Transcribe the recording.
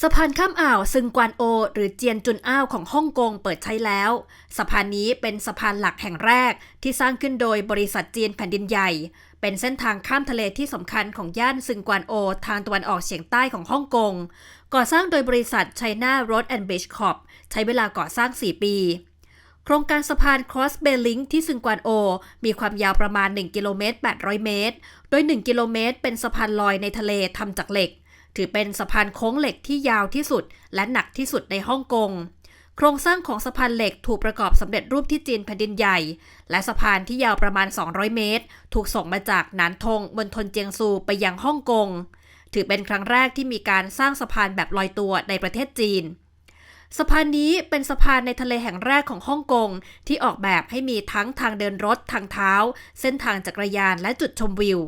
สะพานข้ามอ่าวซึงกวานโอ หรือเจียนจุนอ้าวของฮ่องกงเปิดใช้แล้ว สะพานนี้เป็นสะพานหลักแห่งแรกที่สร้างขึ้นโดยบริษัทจีนแผ่นดินใหญ่ เป็นเส้นทางข้ามทะเลที่สำคัญของย่านซึงกวานโอ ทางตะวันออกเฉียงใต้ของฮ่องกง ก่อสร้างโดยบริษัท China Road and Bridge Corp ใช้เวลาก่อสร้าง 4 ปีโครงการสะพาน Cross Bay Link ที่ซึงกวานโอ มีความยาวประมาณ 1 กิโลเมตร 800 เมตร โดย 1 กิโลเมตร เป็นสะพานลอยในทะเลทำจากเหล็ก ถือเป็นสะพานโค้งเหล็กที่ยาวที่สุด และหนักที่สุดในฮ่องกง โครงสร้างของสะพานเหล็กถูกประกอบสำเร็จรูปที่จีนแผ่นดินใหญ่ และสะพานที่ยาวประมาณ 200 เมตร ถูกส่งมาจากหนานทงบนทนเจียงซูไปยังฮ่องกง ถือเป็นครั้งแรกที่มีการสร้างสะพานแบบลอยตัวในประเทศจีนสะพานนี้เป็นสะพานในทะเลแห่งแรกของฮ่องกง ที่ออกแบบให้มีทั้งทางเดินรถทางเท้า เส้นทางจักรยานและจุดชมวิว